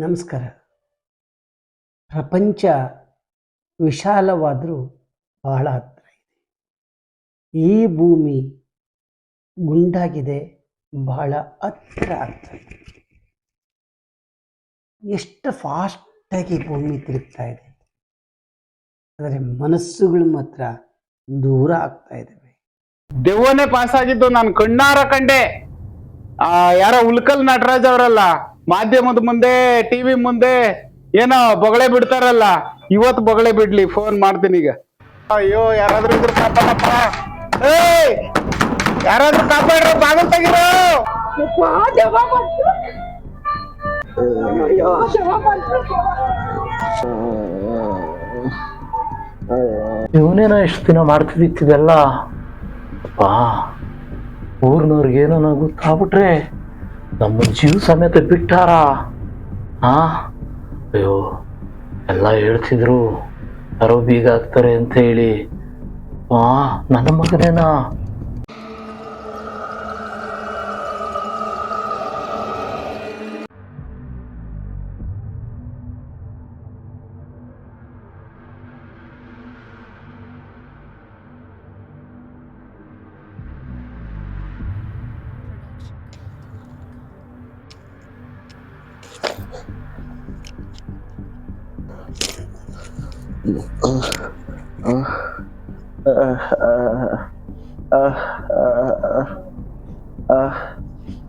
ನಮಸ್ಕಾರ. ಪ್ರಪಂಚ ವಿಶಾಲವಾದರೂ ಬಹಳ ಹತ್ತಿರ ಇದೆ. ಈ ಭೂಮಿ ಗುಂಡಾಗಿದೆ, ಬಹಳ ಹತ್ತಿರ ಆಗ್ತಾ ಇದೆ. ಎಷ್ಟು ಫಾಸ್ಟಾಗಿ ಭೂಮಿ ತಿರುಗ್ತಾ ಇದೆ. ಆದರೆ ಮನಸ್ಸುಗಳು ಮಾತ್ರ ದೂರ ಆಗ್ತಾ ಇದ್ದಾವೆ. ದೆವ್ವನೇ ಪಾಸ್ ಆಗಿದ್ದು ನಾನು ಕಣ್ಣಾರ ಕಂಡೆ. ಆ, ಯಾರ ಉಲ್ಕಲ್ ನಟರಾಜ್ ಅವರಲ್ಲ? ಮಾಧ್ಯಮದ ಮುಂದೆ ಟಿವಿ ಮುಂದೆ ಏನೋ ಬೊಗಳೆ ಬಿಡ್ತಾರಲ್ಲ ಇವತ್ತು ಬೊಗಳೆ ಬಿಡ್ಲಿ ಫೋನ್ ಮಾಡ್ತೀನಿ ಈಗ. ಅಯ್ಯೋ ಯಾರಾದ್ರೂ ಇದ್ರು ಕಾಪಾಡಪ್ಪ. ಏಯ್ ಯಾರಾದ್ರೂ ಕಾಪಾಡ್ರ ಬಾಗಲ್ ತೆಗಿರೋ. ಇವನೇನೋ ಎಷ್ಟು ದಿನ ಮಾಡ್ತಿದ್ದಿತ್ತಿದೆಲ್ಲ ಅಪ್ಪ ಊರ್ನವ್ರಿಗೇನೋ ಗೊತ್ತಾಗ್ಬಿಟ್ರೆ ನಮ್ಮ ಜೀವ ಸಮೇತ ಬಿಟ್ಟಾರ? ಹಾ ಅಯ್ಯೋ, ಎಲ್ಲ ಹೇಳ್ತಿದ್ರು. ಯಾರೋ ಬೀಗ ಹಾಕ್ತಾರೆ ಅಂತ ಹೇಳಿ. ಆ, ನನ್ನ ಮಗನೇನಾ?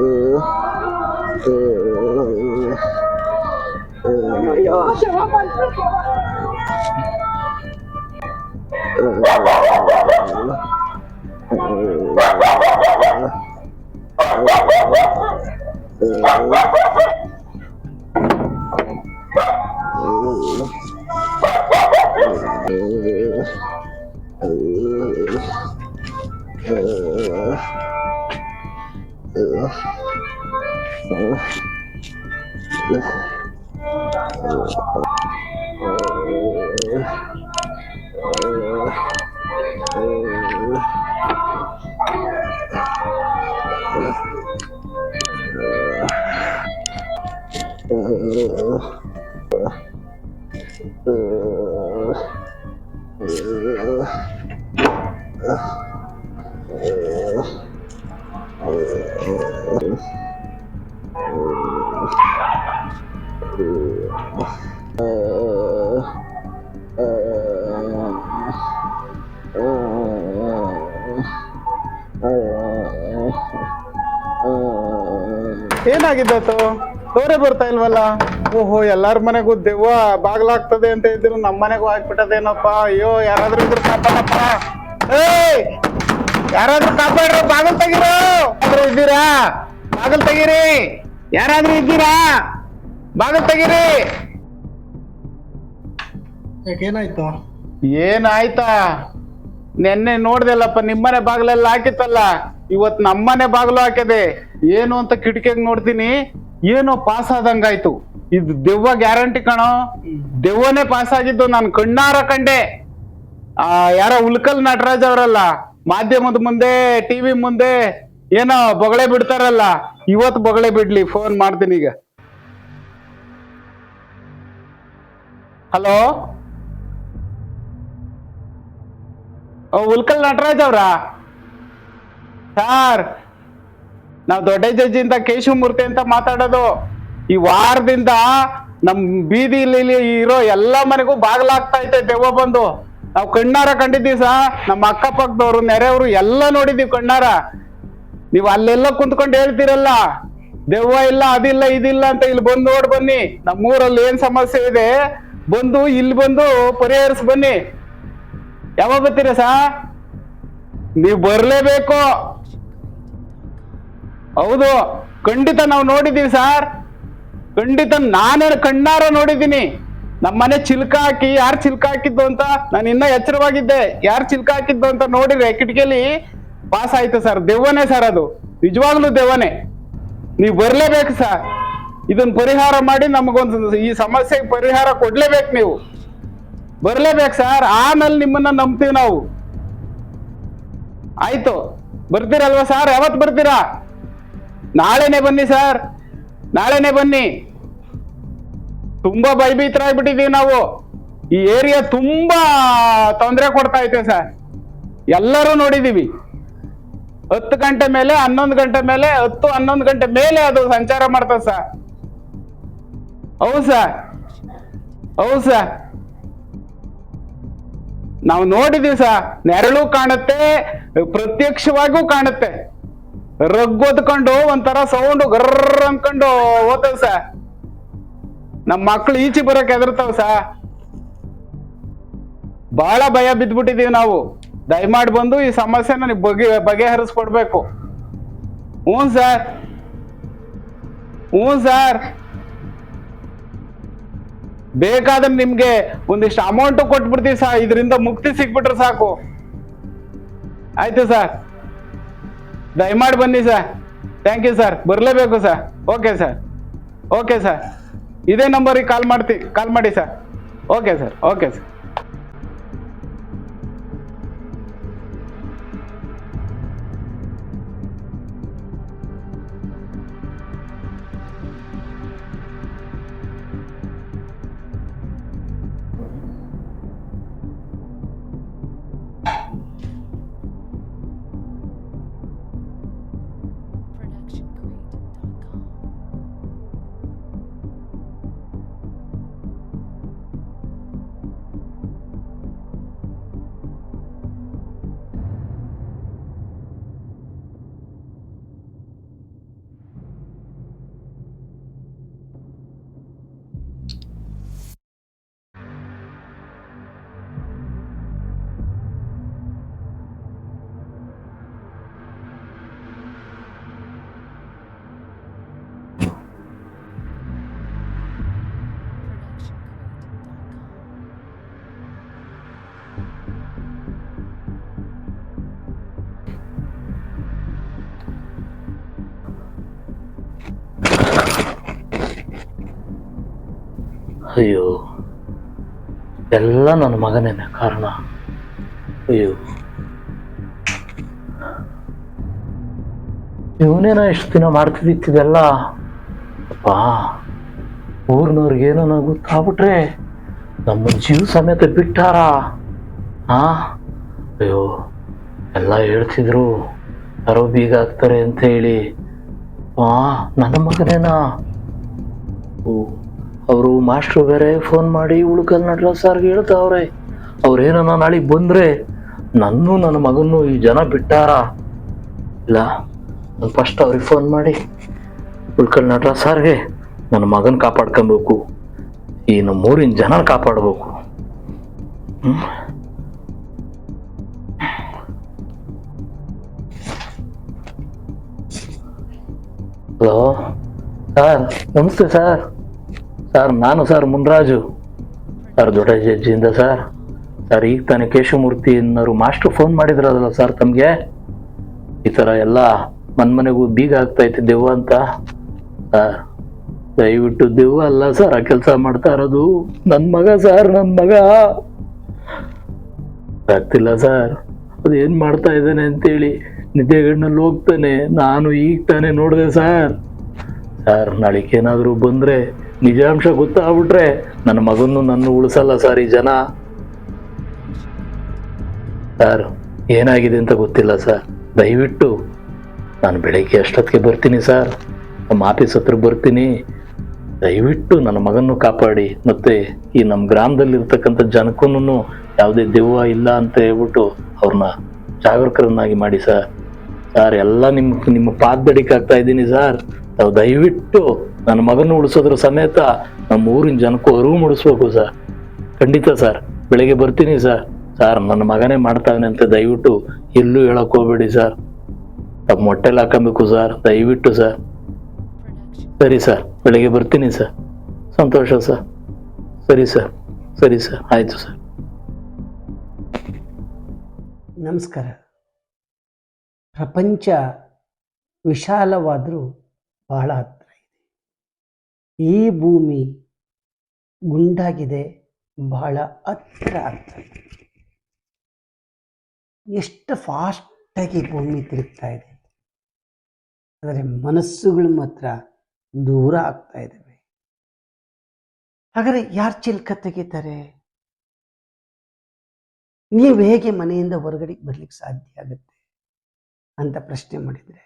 Oh, 走了来来来 ಏನಾಗಿದ್ದಾತು ತೋರೆ ಬರ್ತಾ ಇಲ್ವಲ್ಲ? ಓಹೋ ಎಲ್ಲಾರ ಮನೆಗೂ ದೆವ್ವ ಬಾಗ್ಲಾಗ್ತದೆ ಅಂತ ಇದ್ರು ನಮ್ಮ ಮನೆಗೂ ಹಾಕ್ಬಿಟ್ಟದೇನಪ್ಪ ಅಯ್ಯೋ ಯಾರಾದ್ರೂ ಇದ್ರು ಕಾಪಾಡಪ್ಪ. ಏಯ್! ಯಾರಾದ್ರೂ ಕಾಪಾಡ್ರ ಬಾಗಲ್ ತೆಗಿರೋ? ಯಾರಾದ್ರೂ ಇದ್ದೀರಾ? ಬಾಗಲ್ ತೆಗೀರಿ. ಯಾರಾದ್ರೂ ಇದ್ದೀರಾ? ಬಾಗಲ್ ತೆಗೀರಿ. ಏನಾಯ್ತು? ಏನಾಯ್ತಾ? ನೆನ್ನೆ ನೋಡ್ದಲ್ಲಪ್ಪ ನಿಮ್ಮನೆ ಬಾಗ್ಲೆಲ್ಲ ಹಾಕಿತ್ತಲ್ಲ. ಇವತ್ ನಮ್ಮನೆ ಬಾಗಿಲು ಹಾಕಿದೆ. ಏನು ಅಂತ ಕಿಟಕಿಯಾಗ ನೋಡ್ತೀನಿ. ಏನೋ ಪಾಸ್ ಆದಂಗಾಯ್ತು. ಇದು ದೆವ್ವ ಗ್ಯಾರಂಟಿ ಕಣೋ. ದೆವ್ವನೇ ಪಾಸ್ ಆಗಿದ್ದು ನಾನು ಕಣ್ಣಾರ ಕಂಡೆ. ಆ, ಯಾರ ಉಲ್ಕಲ್ ನಟರಾಜ್ ಅವರಲ್ಲ, ಮಾಧ್ಯಮದ ಮುಂದೆ ಟಿವಿ ಮುಂದೆ, ಏನೋ ಬೊಗಳೆ ಬಿಡ್ತಾರಲ್ಲ ಇವತ್ತು ಬೊಗಳೆ ಬಿಡ್ಲಿ ಫೋನ್ ಮಾಡ್ತೀನಿ ಈಗ. ಹಲೋ? ಉಲ್ಕಲ್ ನಟರಾಜ್ ಅವ್ರಾ? ಸಾರ್, ನಾವು ದೊಡ್ಡ ಜಡ್ಜಿಂದ ಕೇಶವಮೂರ್ತಿ ಅಂತ ಮಾತಾಡೋದು, ಈ ವಾರದಿಂದ ನಮ್ ಬೀದಿಲಿ ಇರೋ ಎಲ್ಲ ಮನೆಗೂ ಬಾಗ್ಲಾಗ್ತಾ ಐತೆ ದೆವ್ವ ಬಂದು. ನಾವು ಕಣ್ಣಾರ ಕಂಡಿದ್ದೀವಿ ಸಾ ನಮ್ಮ ಅಕ್ಕಪಕ್ಕದವ್ರು, ನೆರೆಯವರು ಎಲ್ಲ ನೋಡಿದೀವಿ ಕಣ್ಣಾರ. ನೀವು ಅಲ್ಲೆಲ್ಲ ಕುಂತ್ಕೊಂಡು ಹೇಳ್ತಿರಲ್ಲ, ದೆವ್ವ ಇಲ್ಲ, ಅದಿಲ್ಲ, ಇದಿಲ್ಲ ಅಂತ ಇಲ್ಲಿ ಬಂದು ನೋಡಿ ಬನ್ನಿ. ನಮ್ಮೂರಲ್ಲಿ ಏನ್ ಸಮಸ್ಯೆ ಇದೆ, ಬಂದು ಇಲ್ಲಿ ಬಂದು ಪರಿಹರಿಸಿ ಬನ್ನಿ. ಯಾವಾಗ ಬರ್ತೀರಾ ಸಾ ನೀವು ಬರ್ಲೇಬೇಕು. ಹೌದು. ಖಂಡಿತ ನಾವು ನೋಡಿದೀವಿ ಸಾರ್. ಖಂಡಿತ ನಾನೇ ಕಣ್ಣಾರ ನೋಡಿದ್ದೀನಿ. ನಮ್ಮನೆ ಚಿಲ್ಕ ಹಾಕಿ ಯಾರು ಚಿಲ್ಕ ಹಾಕಿದ್ದು ಅಂತ ನಾನು ಇನ್ನ ಎಚ್ಚರವಾಗಿದ್ದೆ. ಯಾರು ಚಿಲ್ಕ ಹಾಕಿದ್ದು ಅಂತ ನೋಡಿದ್ರೆ ಕಿಟಕಿಯಲ್ಲಿ ಪಾಸ್ ಆಯ್ತು ಸರ್. ದೆವ್ವನೇ ಸರ್ ಅದು. ನಿಜವಾಗ್ಲೂ ದೆವ್ವನೇ. ನೀವು ಬರಲೇಬೇಕು ಸರ್. ಇದನ್ನ ಪರಿಹಾರ ಮಾಡಿ ನಮಗೊಂದು ಈ ಸಮಸ್ಯೆಗೆ ಪರಿಹಾರ ಕೊಡ್ಲೇಬೇಕು ನೀವು. ಬರ್ಲೇಬೇಕು ಸರ್. ಆಮೇಲೆ ನಿಮ್ಮನ್ನ ನಂಬ್ತೀವಿ ನಾವು. ಆಯ್ತು. ಬರ್ತೀರಲ್ವಾ ಸರ್? ಯಾವತ್ತು ಬರ್ತೀರಾ? ನಾಳೆನೆ ಬನ್ನಿ ಸರ್. ನಾಳೆನೆ ಬನ್ನಿ. ತುಂಬಾ ಭಯಭೀತರಾಗ್ಬಿಟ್ಟಿದೀವಿ ನಾವು. ಈ ಏರಿಯಾ ತುಂಬಾ ತೊಂದರೆ ಕೊಡ್ತಾ ಐತೆ ಸರ್. ಎಲ್ಲರೂ ನೋಡಿದೀವಿ ಹತ್ತು ಗಂಟೆ ಮೇಲೆ, ಹನ್ನೊಂದು ಗಂಟೆ ಮೇಲೆ, ಹತ್ತು, ಹನ್ನೊಂದು ಗಂಟೆ ಮೇಲೆ ಅದು ಸಂಚಾರ ಮಾಡ್ತದೆ ಸರ್. ಹೌದು ಸರ್. ಹೌದು ಸರ್. ನಾವು ನೋಡಿದೀವಿ ಸರ್. ನೆರಳು ಕಾಣುತ್ತೆ, ಪ್ರತ್ಯಕ್ಷವಾಗೂ ಕಾಣುತ್ತೆ. ರಗ್ ಒದ್ಕೊಂಡು ಒಂಥರ ಸೌಂಡ್ ಗರ್ರ ಅನ್ಕೊಂಡು ಓದ್ತದ ಸರ್ ನಮ್ಮ ಮಕ್ಳು ಈಚೆ ಬರಕ್ ಹೆದರ್ತಾವ ಸ. ಬಹಳ ಭಯ ಬಿದ್ದ್ಬಿಟ್ಟಿದೀವಿ ನಾವು. ದಯಮಾಡಿ ಬಂದು ಈ ಸಮಸ್ಯೆನ ನೀವು ಬಗೆ, ಬಗೆಹರಿಸ್ಕೊಡ್ಬೇಕು. ಹ್ಞೂ ಸರ್. ಹ್ಞೂ ಸರ್. ಬೇಕಾದ್ರೆ ನಿಮ್ಗೆ ಒಂದಿಷ್ಟು ಅಮೌಂಟ್ ಕೊಟ್ಬಿಡ್ತೀವಿ ಸರ್ ಇದರಿಂದ ಮುಕ್ತಿ ಸಿಕ್ಬಿಟ್ರೆ ಸಾಕು. ಆಯ್ತು ಸರ್. ದಯಮಾಡಿ ಬನ್ನಿ ಸರ್. Thank you sir. ಬರಲೇಬೇಕು sir. Okay sir. Okay sir. ಇದೇ ನಂಬರಿಗೆ ಕಾಲ್ ಮಾಡ್ತಿ ಕಾಲ್ ಮಾಡಿ sir. Okay sir. Okay sir. ಅಯ್ಯೋ, ಎಲ್ಲ ನನ್ನ ಮಗನೇನೆ ಕಾರಣ. ಅಯ್ಯೋ. ಇವನೇನ ಎಷ್ಟು ದಿನ ಮಾಡ್ತಿದ್ದಿತ್ತಿದೆಲ್ಲ ಅಪ್ಪ ಊರ್ನವ್ರಿಗೇನೋ ಗೊತ್ತಾಗ್ಬಿಟ್ರೆ ನಮ್ಮ ಜೀವ ಸಮೇತ ಬಿಟ್ಟಾರ? ಹಾ ಅಯ್ಯೋ, ಎಲ್ಲ ಹೇಳ್ತಿದ್ರು, ಯಾರೋ ಬೀಗ ಹಾಕ್ತಾರೆ ಅಂತ ಹೇಳಿ. ಆ, ನನ್ನ ಮಗನೇನಾ? ಓ. ಅವರು ಮಾಸ್ಟ್ರು ಬೇರೆ ಫೋನ್ ಮಾಡಿ ಉಳ್ಕಲ್ ನಡ್ರ ಸರ್ಗೆ ಹೇಳ್ತಾವ್ರೆ. ಅವ್ರೇನೋ ನಾಳೆಗೆ ಬಂದ್ರೆ ನನ್ನೂ ನನ್ನ ಮಗನೂ ಈ ಜನ ಬಿಟ್ಟಾರ? ಇಲ್ಲ, ನಾನು ಫಸ್ಟ್ ಅವ್ರಿಗೆ ಫೋನ್ ಮಾಡಿ ಉಳ್ಕಲ್ ನಟ್ರ ಸರ್ಗೆ ನನ್ನ ಮಗನ ಕಾಪಾಡ್ಕೊಬೇಕು. ಈ ನಮ್ಮೂರಿನ ಜನ ಕಾಪಾಡಬೇಕು. ಹಲೋ? ಸರ್, ನಮಸ್ತೆ ಸರ್. ಸರ್, ನಾನು ಸರ್ ಮುನ್ರಾಜು. ಸರ್, ದೊಡ್ಡ ಜಜ್ಜಿಯಿಂದ ಸರ್. ಸರ್, ಈಗ ತಾನೇ ಕೇಶವಮೂರ್ತಿ ಅನ್ನೋರು ಮಾಸ್ಟರ್ ಫೋನ್ ಮಾಡಿದ್ರಲ್ಲ ಸರ್ ತಮಗೆ? ಈ ಥರ ಎಲ್ಲ ಮನ್ ಮನೆಗೂ ಬೀಗ ಆಗ್ತಾ ಐತೆ ದೆವ್ವ ಅಂತ. ಸರ್, ದಯವಿಟ್ಟು ದೆವ್ವ ಅಲ್ಲ ಸರ್, ಆ ಕೆಲಸ ಮಾಡ್ತಾ ಇರೋದು ನನ್ನ ಮಗ ಸರ್ ನನ್ನ ಮಗ. ಆಗ್ತಿಲ್ಲ ಸರ್. ಅದು ಏನು ಮಾಡ್ತಾ ಇದ್ದಾನೆ ಅಂತೇಳಿ ನಿದ್ದೆಗಣ್ಣಲ್ಲಿ ಹೋಗ್ತಾನೆ. ನಾನು ಈಗ ತಾನೇ ನೋಡಿದೆ ಸರ್. ಸರ್ ನಾಳೆ ಏನಾದರೂ ಬಂದರೆ ನಿಜಾಂಶ ಗೊತ್ತಾಗ್ಬಿಟ್ರೆ ನನ್ನ ಮಗನ್ನು ನನ್ನ ಉಳಿಸಲ್ಲ ಸರ್ ಈ ಜನ. ಸರ್, ಏನಾಗಿದೆ ಅಂತ ಗೊತ್ತಿಲ್ಲ ಸರ್. ದಯವಿಟ್ಟು ನಾನು ಬೆಳಗ್ಗೆ ಅಷ್ಟೊತ್ತಿಗೆ ಬರ್ತೀನಿ ಸರ್. ನಮ್ಮ ಆಫೀಸ್ ಹತ್ರ ಬರ್ತೀನಿ. ದಯವಿಟ್ಟು ನನ್ನ ಮಗನ್ನು ಕಾಪಾಡಿ. ಮತ್ತೆ ಈ ನಮ್ಮ ಗ್ರಾಮದಲ್ಲಿರ್ತಕ್ಕಂಥ ಜನಕ್ಕೂ ಯಾವುದೇ ದೆವ್ವ ಇಲ್ಲ ಅಂತ ಹೇಳ್ಬಿಟ್ಟು ಅವ್ರನ್ನ ಜಾಗರೂಕರನ್ನಾಗಿ ಮಾಡಿ ಸರ್. ಸರ್, ಎಲ್ಲ ನಿಮ್ಮ ನಿಮ್ಮ ಪಾದಡಿಕೆ ಆಗ್ತಾ ಇದ್ದೀನಿ ಸರ್. ತಾವು ದಯವಿಟ್ಟು ನನ್ನ ಮಗನ ಉಳಿಸೋದ್ರ ಸಮೇತ ನಮ್ಮ ಊರಿನ ಜನಕ್ಕೂ ಅರಿವು ಮೂಡಿಸ್ಬೇಕು ಸರ್. ಖಂಡಿತ ಸರ್. ಬೆಳಿಗ್ಗೆ ಬರ್ತೀನಿ ಸರ್. ಸರ್, ನನ್ನ ಮಗನೇ ಮಾಡ್ತಾನೆ ಅಂತ ದಯವಿಟ್ಟು ಎಲ್ಲೂ ಹೇಳಕ್ ಹೋಗ್ಬೇಡಿ ಸರ್. ತಮ್ಮ ಮೊಟ್ಟೆಲ್ಲ ಹಾಕೊಬೇಕು ಸರ್. ದಯವಿಟ್ಟು ಸರ್. ಸರಿ ಸರ್. ಬೆಳಿಗ್ಗೆ ಬರ್ತೀನಿ ಸರ್. ಸಂತೋಷ ಸರ್. ಸರಿ ಸರ್. ಸರಿ ಸರ್. ಆಯಿತು ಸರ್. ನಮಸ್ಕಾರ. ಪ್ರಪಂಚ ವಿಶಾಲವಾದರೂ ಬಹಳ ಈ ಭೂಮಿ ಗುಂಡಾಗಿದೆ, ಬಹಳ ಹತ್ರ ಆಗ್ತಾ ಇದೆ ಎಷ್ಟು ಫಾಸ್ಟಾಗಿ ಭೂಮಿ ತಿರುಗ್ತಾ ಇದೆ. ಆದರೆ ಮನಸ್ಸುಗಳು ಮಾತ್ರ ದೂರ ಆಗ್ತಾ ಇದ್ದಾವೆ. ಹಾಗಾದರೆ ಯಾರು ಚಿಲ್ಕ ತೆಗಿತಾರೆ? ನೀವು ಹೇಗೆ ಮನೆಯಿಂದ ಹೊರಗಡೆ ಬರ್ಲಿಕ್ಕೆ ಸಾಧ್ಯ ಆಗುತ್ತೆ ಅಂತ ಪ್ರಶ್ನೆ ಮಾಡಿದರೆ,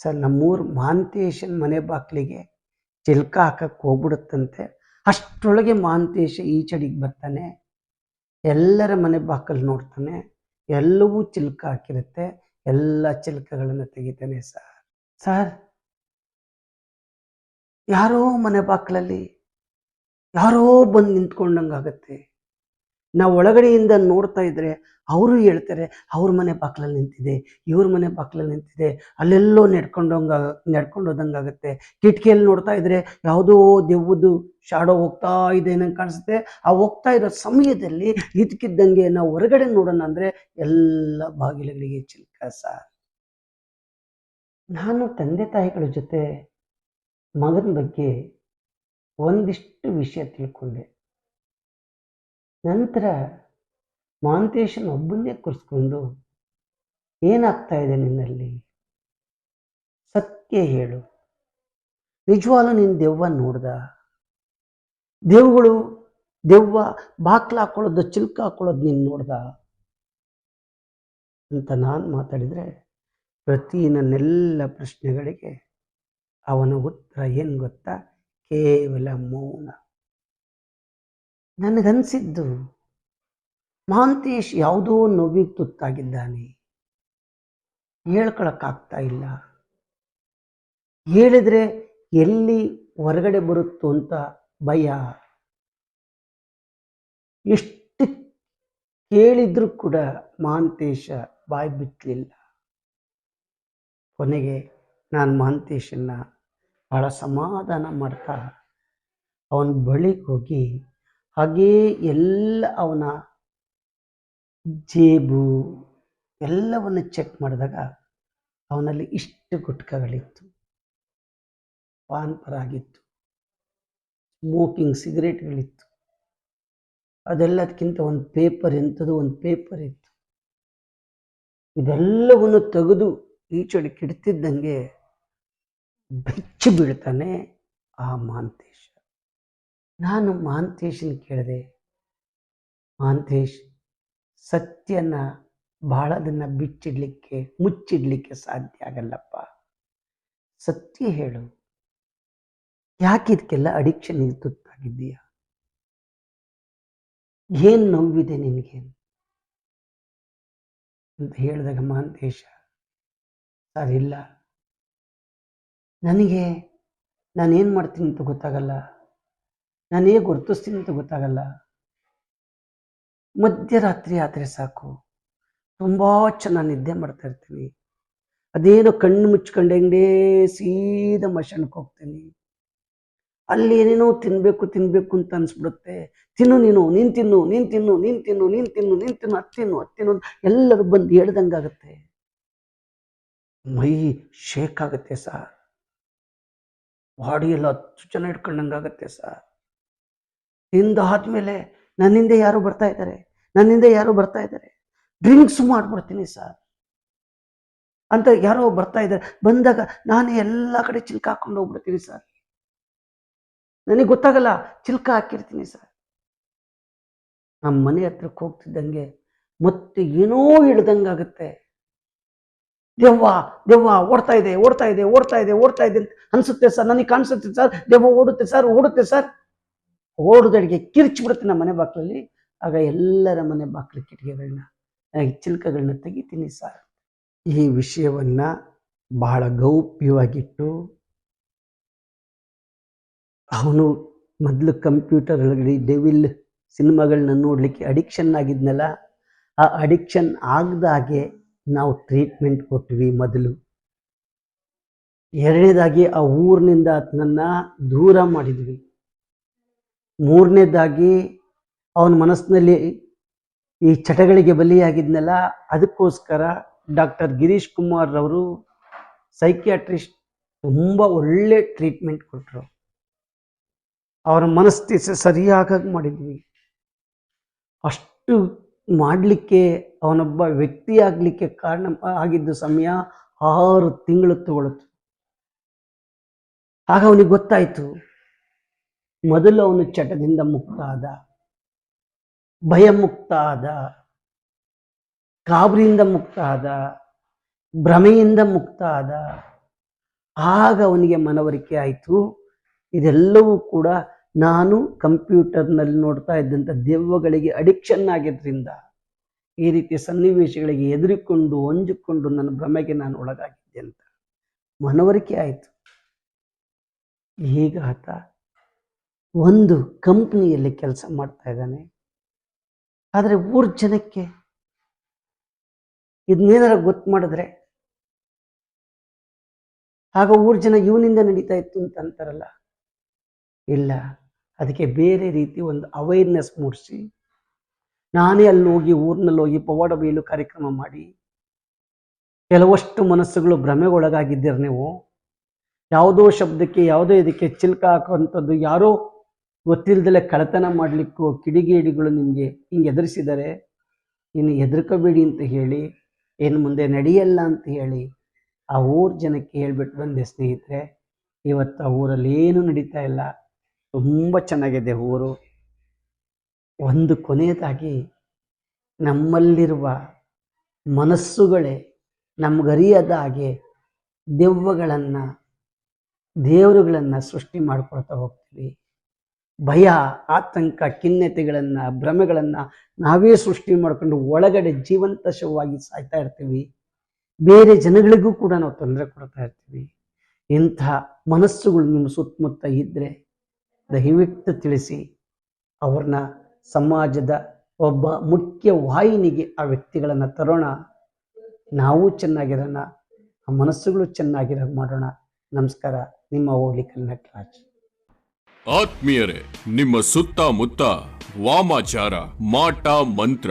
ಸರ್, ನಮ್ಮೂರು ಮಾಂತೇಶನ್ ಮನೆ ಬಾಗಿಲಿಗೆ ಚಿಲ್ಕ ಹಾಕಕ್ಕೆ ಹೋಗ್ಬಿಡುತ್ತಂತೆ. ಅಷ್ಟರೊಳಗೆ ಮಾಂತೇಶ ಈಚಡಿಗೆ ಬರ್ತಾನೆ. ಎಲ್ಲರ ಮನೆ ಬಾಕಲು ನೋಡ್ತಾನೆ. ಎಲ್ಲವೂ ಚಿಲ್ಕ ಹಾಕಿರುತ್ತೆ. ಎಲ್ಲ ಚಿಲ್ಕಗಳನ್ನು ತೆಗಿತಾನೆ ಸರ್. ಸರ್, ಯಾರೋ ಮನೆ ಬಾಗಿಲಲ್ಲಿ ಯಾರೋ ಬಂದು ನಿಂತ್ಕೊಂಡಂಗಾಗತ್ತೆ. ನಾವು ಒಳಗಡೆಯಿಂದ ನೋಡ್ತಾ ಇದ್ರೆ ಅವರು ಹೇಳ್ತಾರೆ, ಅವ್ರ ಮನೆ ಬಾಕ್ಲಲ್ಲಿ ನಿಂತಿದೆ, ಇವ್ರ ಮನೆ ಬಾಕ್ಲಲ್ಲಿ ನಿಂತಿದೆ, ಅಲ್ಲೆಲ್ಲೋ ನೆಡ್ಕೊಂಡಂಗ ನಡ್ಕೊಂಡು ಹೋದಂಗಾಗತ್ತೆ ಕಿಟಕಿಯಲ್ಲಿ ನೋಡ್ತಾ ಇದ್ರೆ ಯಾವುದೋ ದೆವ್ವದು ಶಾಡೋ ಹೋಗ್ತಾ ಇದೆ ನಂಗೆ ಕಾಣಿಸುತ್ತೆ. ಆ ಹೋಗ್ತಾ ಇರೋ ಸಮಯದಲ್ಲಿ ಇದಕ್ಕಿದ್ದಂಗೆ ನಾವು ಹೊರಗಡೆ ನೋಡೋಣ ಅಂದ್ರೆ ಎಲ್ಲ ಬಾಗಿಲುಗಳಿಗೆ ಚಿಲ್ಕ ಸಾರ್. ನಾನು ತಂದೆ ತಾಯಿಗಳ ಜೊತೆ ಮಗನ ಬಗ್ಗೆ ಒಂದಿಷ್ಟು ವಿಷಯ ತಿಳ್ಕೊಂಡೆ. ನಂತರ ಮಾಂತೇಶನ್ ಒಬ್ಬನ್ನೇ ಕೂರಿಸ್ಕೊಂಡು, ಏನಾಗ್ತಾ ಇದೆ ನಿನ್ನಲ್ಲಿ? ಸತ್ಯ ಹೇಳು. ನಿಜವಾಗ್ಲೂ ನೀನು ದೆವ್ವ ನೋಡ್ದ? ದೇವ್ಗಳು ದೆವ್ವ ಬಾಕ್ಲ ಹಾಕೊಳ್ಳೋದು, ಚಿಲ್ಕ ಹಾಕೊಳ್ಳೋದು ನೀನು ನೋಡ್ದ? ಅಂತ ನಾನು ಮಾತಾಡಿದರೆ ಪ್ರತಿ ನನ್ನೆಲ್ಲ ಪ್ರಶ್ನೆಗಳಿಗೆ ಅವನ ಉತ್ತರ ಏನು ಗೊತ್ತಾ? ಕೇವಲ ಮೌನ. ನನಗನ್ಸಿದ್ದು ಮಹಾಂತೇಶ್ ಯಾವುದೋ ನೋವಿಗೆ ತುತ್ತಾಗಿದ್ದಾನೆ. ಹೇಳ್ಕೊಳಕ್ಕಾಗ್ತಾ ಇಲ್ಲ. ಹೇಳಿದ್ರೆ ಎಲ್ಲಿ ಹೊರಗಡೆ ಬರುತ್ತೋ ಅಂತ ಭಯ. ಎಷ್ಟು ಕೇಳಿದ್ರು ಕೂಡ ಮಹಾಂತೇಶ ಬಾಯಿ ಬಿಟ್ಟಲಿಲ್ಲ ಕೊನೆಗೆ ನಾನು ಮಹಾಂತೇಶನ್ನ ಬಹಳ ಸಮಾಧಾನ ಮಾಡ್ತಾ ಅವನ ಬಳಿಗೆ ಹೋಗಿ ಹಾಗೇ ಎಲ್ಲ ಅವನ ಜೇಬು ಎಲ್ಲವನ್ನು ಚೆಕ್ ಮಾಡಿದಾಗ ಅವನಲ್ಲಿ ಇಷ್ಟು ಗುಟ್ಕಗಳಿತ್ತು. ಪಾನ್ ಪರಾಗಿತ್ತು ಸ್ಮೋಕಿಂಗ್ ಸಿಗರೇಟ್ಗಳಿತ್ತು ಅದೆಲ್ಲದಕ್ಕಿಂತ ಒಂದು ಪೇಪರ್ ಎಂಥದ್ದು ಒಂದು ಪೇಪರ್ ಇತ್ತು. ಇದೆಲ್ಲವನ್ನು ತೆಗೆದು ಈಚೆಡೆ ಕೆಡ್ತಿದ್ದಂಗೆ ಬೆಚ್ಚಿ ಬೀಳ್ತಾನೆ ಆ ಮಹಾಂತೇಶ ನಾನು ಮಾಂತೇಶನ್ ಕೇಳಿದೆ, ಮಾಂತೇಶ್, ಸತ್ಯನ ಬಾಳದನ್ನ ಬಿಚ್ಚಿಡಲಿಕ್ಕೆ, ಮುಚ್ಚಿಡ್ಲಿಕ್ಕೆ ಸಾಧ್ಯ ಆಗಲ್ಲಪ್ಪ. ಸತ್ಯ ಹೇಳು, ಯಾಕೆ ಇದಕ್ಕೆಲ್ಲ ಅಡಿಕ್ಷನ್ ತುತ್ತಾಗಿದ್ದೀಯ ಏನ್ ನೋವಿದೆ ನಿನಗೆ? ಅಂತ ಹೇಳಿದಾಗ ಮಾಂತೇಶ, ಸರ್ ಇಲ್ಲ. ನನಗೆ ನಾನೇನು ಮಾಡ್ತೀನಿ ಅಂತ ಗೊತ್ತಾಗಲ್ಲ. ನಾನು ಹೇಗೆ ಗುರ್ತಿಸ್ತೀನಿ ಅಂತ ಗೊತ್ತಾಗಲ್ಲ. ಮಧ್ಯರಾತ್ರಿ ಆದರೆ ಸಾಕು. ತುಂಬ ಚೆನ್ನಾಗಿ ನಿದ್ದೆ ಮಾಡ್ತಾ ಇರ್ತೀನಿ. ಅದೇನೋ ಕಣ್ಣು ಮುಚ್ಕೊಂಡು ಹೆಂಗೇ ಸೀದಾ ಮಶಣಕ್ಕೆ ಹೋಗ್ತೀನಿ. ಅಲ್ಲಿ ಏನೇನೋ ತಿನ್ಬೇಕು ತಿನ್ಬೇಕು ಅಂತ ಅನ್ಸ್ಬಿಡುತ್ತೆ. ತಿನ್ನು ನೀನು, ನೀನ್ ತಿನ್ನು ನೀನ್ ತಿನ್ನು ನೀನ್ ತಿನ್ನು ನೀನ್ ತಿನ್ನು ನೀನ್ ತಿನ್ನು ಅತ್ತಿನ್ನು ತಿನ್ನು, ಅದ್ ತಿನ್ನು ಅಂತ ಎಲ್ಲರೂ ಬಂದು ಹೇಳ್ದಂಗಾಗತ್ತೆ. ಮೈ ಶೇಕ್ ಆಗುತ್ತೆ ಸರ್. ಬಾಡಿ ಎಲ್ಲ ಹತ್ತು ಜನ ಇಟ್ಕೊಂಡಂಗಾಗತ್ತೆ ಸರ್. ತಿಂದಾದ್ಮೇಲೆ ನನ್ನಿಂದ ಯಾರು ಬರ್ತಾ ಇದ್ದಾರೆ, ನನ್ನಿಂದ ಯಾರು ಬರ್ತಾ ಇದ್ದಾರೆ. ಡ್ರಿಂಕ್ಸ್ ಮಾಡ್ಬಿಡ್ತೀನಿ ಸರ್. ಅಂತ ಯಾರೋ ಬರ್ತಾ ಇದ್ದಾರೆ. ಬಂದಾಗ ನಾನು ಎಲ್ಲ ಕಡೆ ಚಿಲ್ಕ ಹಾಕೊಂಡು ಹೋಗ್ಬಿಡ್ತೀನಿ ಸರ್. ನನಗೆ ಗೊತ್ತಾಗಲ್ಲ, ಚಿಲ್ಕ ಹಾಕಿರ್ತೀನಿ ಸರ್. ನಮ್ಮ ಮನೆ ಹತ್ರಕ್ಕೆ ಹೋಗ್ತಿದ್ದಂಗೆ ಮತ್ತೆ ಏನೋ ಇಳ್ದಂಗಾಗುತ್ತೆ ದೆವ್ವ ದೆವ್ವ, ಓಡ್ತಾ ಇದೆ ಓಡ್ತಾ ಇದೆ ಓಡ್ತಾ ಇದೆ ಓಡ್ತಾ ಇದೆ ಅಂತ ಅನ್ಸುತ್ತೆ ಸರ್. ನನಗೆ ಕಾಣಿಸುತ್ತೆ ಸರ್. ದೆವ್ವ ಓಡುತ್ತೆ ಸರ್ ಓಡುತ್ತೆ ಸರ್. ಓಡುದಡಿಗೆ ಕಿರ್ಚ್ಬಿಡುತ್ತೆ ನಮ್ಮ ಮನೆ ಬಾಕ್ಲಲ್ಲಿ ಆಗ ಎಲ್ಲರ ಮನೆ ಬಾಕ್ಲ ಕಿಟಕಿಗಳನ್ನ ಚಿಲ್ಕಗಳನ್ನ ತೆಗಿತೀನಿ ಸರ್. ಈ ವಿಷಯವನ್ನ ಬಹಳ ಗೌಪ್ಯವಾಗಿಟ್ಟು ಅವನು ಮೊದಲು ಕಂಪ್ಯೂಟರ್ ಒಳಗಡೆ ಡೆವಿಲ್ ಸಿನಿಮಾಗಳನ್ನ ನೋಡಲಿಕ್ಕೆ ಅಡಿಕ್ಷನ್ ಆಗಿದ್ನಲ್ಲ, ಆ ಅಡಿಕ್ಷನ್ ಆಗದಾಗೆ ನಾವು ಟ್ರೀಟ್ಮೆಂಟ್ ಕೊಟ್ವಿ ಮೊದಲು. ಎರಡನೇದಾಗಿ ಆ ಊರಿನಿಂದ ಆತನನ್ನ ದೂರ ಮಾಡಿದ್ವಿ. ಮೂರನೇದಾಗಿ ಅವನ ಮನಸ್ಸಿನಲ್ಲಿ ಈ ಚಟಗಳಿಗೆ ಬಲಿಯಾಗಿದ್ನಲ್ಲ, ಅದಕ್ಕೋಸ್ಕರ ಡಾಕ್ಟರ್ ಗಿರೀಶ್ ಕುಮಾರ್ ಅವರು ಸೈಕಿಯಾಟ್ರಿಸ್ಟ್ ತುಂಬ ಒಳ್ಳೆ ಟ್ರೀಟ್ಮೆಂಟ್ ಕೊಟ್ಟರು ಅವರ ಮನಸ್ಥಿತಿ ಸರಿಯಾಗಿ ಮಾಡಿದ್ವಿ. ಅಷ್ಟು ಮಾಡಲಿಕ್ಕೆ ಅವನೊಬ್ಬ ವ್ಯಕ್ತಿ ಆಗಲಿಕ್ಕೆ ಕಾರಣ ಆಗಿದ್ದ ಸಮಯ ಆರು ತಿಂಗಳು ತಗೊಳ್ತು ಆಗ ಅವನಿಗೆ ಗೊತ್ತಾಯಿತು. ಮೊದಲು ಅವನು ಚಟದಿಂದ ಮುಕ್ತ ಆದ ಭಯ ಮುಕ್ತ ಆದ ಕಾಬರಿಯಿಂದ ಮುಕ್ತ ಆದ ಭ್ರಮೆಯಿಂದ ಮುಕ್ತ ಆದ ಆಗ ಅವನಿಗೆ ಮನವರಿಕೆ ಆಯಿತು. ಇದೆಲ್ಲವೂ ಕೂಡ ನಾನು ಕಂಪ್ಯೂಟರ್ನಲ್ಲಿ ನೋಡ್ತಾ ಇದ್ದಂಥ ದೆವ್ವಗಳಿಗೆ ಅಡಿಕ್ಷನ್ ಆಗಿದ್ದರಿಂದ ಈ ರೀತಿಯ ಸನ್ನಿವೇಶಗಳಿಗೆ ಎದುರಿಕೊಂಡು ಹೊಂಜಿಕೊಂಡು ನನ್ನ ಭ್ರಮೆಗೆ ನಾನು ಒಳಗಾಗಿದ್ದೆ ಅಂತ ಮನವರಿಕೆ ಆಯಿತು. ಈಗ ಆತ ಒಂದು ಕಂಪ್ನಿಯಲ್ಲಿ ಕೆಲಸ ಮಾಡ್ತಾ ಇದ್ದಾನೆ. ಆದರೆ ಊರ್ ಜನಕ್ಕೆ ಇದನ್ನೇನಾರ ಗೊತ್ತು ಮಾಡಿದ್ರೆ? ಆಗ ಊರ್ ಜನ ಇವನಿಂದ ನಡೀತಾ ಇತ್ತು ಅಂತ ಅಂತಾರಲ್ಲ? ಇಲ್ಲ. ಅದಕ್ಕೆ ಬೇರೆ ರೀತಿ ಒಂದು ಅವೇರ್ನೆಸ್ ಮೂಡಿಸಿ, ನಾನೇ ಅಲ್ಲಿ ಹೋಗಿ ಊರಿನಲ್ಲಿ ಹೋಗಿ ಪವಾಡ ಬೀಲು ಕಾರ್ಯಕ್ರಮ ಮಾಡಿ, ಕೆಲವಷ್ಟು ಮನಸ್ಸುಗಳು ಭ್ರಮೆಗೊಳಗಾಗಿದ್ದೀರ ನೀವು? ಯಾವುದೋ ಶಬ್ದಕ್ಕೆ, ಯಾವುದೋ ಇದಕ್ಕೆ ಚಿಲ್ಕ ಹಾಕುವಂಥದ್ದು ಯಾರೋ ಗೊತ್ತಿಲ್ಲದಲೆ ಕಳತನ ಮಾಡಲಿಕ್ಕೂ ಕಿಡಿಗೇಡಿಗಳು ನಿಮಗೆ ಹಿಂಗೆ ಎದುರಿಸಿದರೆ ಇನ್ನು ಹೆದರ್ಕೋಬೇಡಿ ಅಂತ ಹೇಳಿ ಏನು ಮುಂದೆ ನಡೆಯಲ್ಲ ಅಂತ ಹೇಳಿ ಆ ಊರ ಜನಕ್ಕೆ ಹೇಳ್ಬಿಟ್ಟು ಬಂದೆ ಸ್ನೇಹಿತರೆ, ಇವತ್ತು ಆ ಊರಲ್ಲಿ ಏನು ನಡೀತಾ ಇಲ್ಲ. ತುಂಬ ಚೆನ್ನಾಗಿದೆ ಊರು. ಒಂದು ಕೊನೆಯದಾಗಿ ನಮ್ಮಲ್ಲಿರುವ ಮನಸ್ಸುಗಳೇ ನಮ್ಗರಿಯದ ಹಾಗೆ ದೆವ್ವಗಳನ್ನು, ದೇವರುಗಳನ್ನು ಸೃಷ್ಟಿ ಮಾಡ್ಕೊಳ್ತಾ ಹೋಗ್ತೀವಿ. ಭಯ, ಆತಂಕ, ಖಿನ್ನತೆಗಳನ್ನು, ಭ್ರಮೆಗಳನ್ನು ನಾವೇ ಸೃಷ್ಟಿ ಮಾಡ್ಕೊಂಡು ಒಳಗಡೆ ಜೀವಂತ ಶವವಾಗಿ ಸಾಯ್ತಾ ಇರ್ತೀವಿ. ಬೇರೆ ಜನಗಳಿಗೂ ಕೂಡ ನಾವು ತೊಂದರೆ ಕೊಡ್ತಾ ಇರ್ತೀವಿ. ಇಂಥ ಮನಸ್ಸುಗಳು ನಿಮ್ಮ ಸುತ್ತಮುತ್ತ ಇದ್ದರೆ ದಯವಿಟ್ಟು ತಿಳಿಸಿ, ಅವ್ರನ್ನ ಸಮಾಜದ ಒಬ್ಬ ಮುಖ್ಯ ವಾಹಿನಿಗೆ ಆ ವ್ಯಕ್ತಿಗಳನ್ನು ತರೋಣ. ನಾವು ಚೆನ್ನಾಗಿರೋಣ, ಆ ಮನಸ್ಸುಗಳು ಚೆನ್ನಾಗಿರೋ ಮಾಡೋಣ. ನಮಸ್ಕಾರ, ನಿಮ್ಮ ಹೋಗ್ಲಿಕ್ಕೆ ನಟರಾಜ್ ಆತ್ಮೀಯರೇ ನಿಮ್ಮ ಸುತ್ತಮುತ್ತ ವಾಮಾಚಾರ ಮಾಟ ಮಂತ್ರ.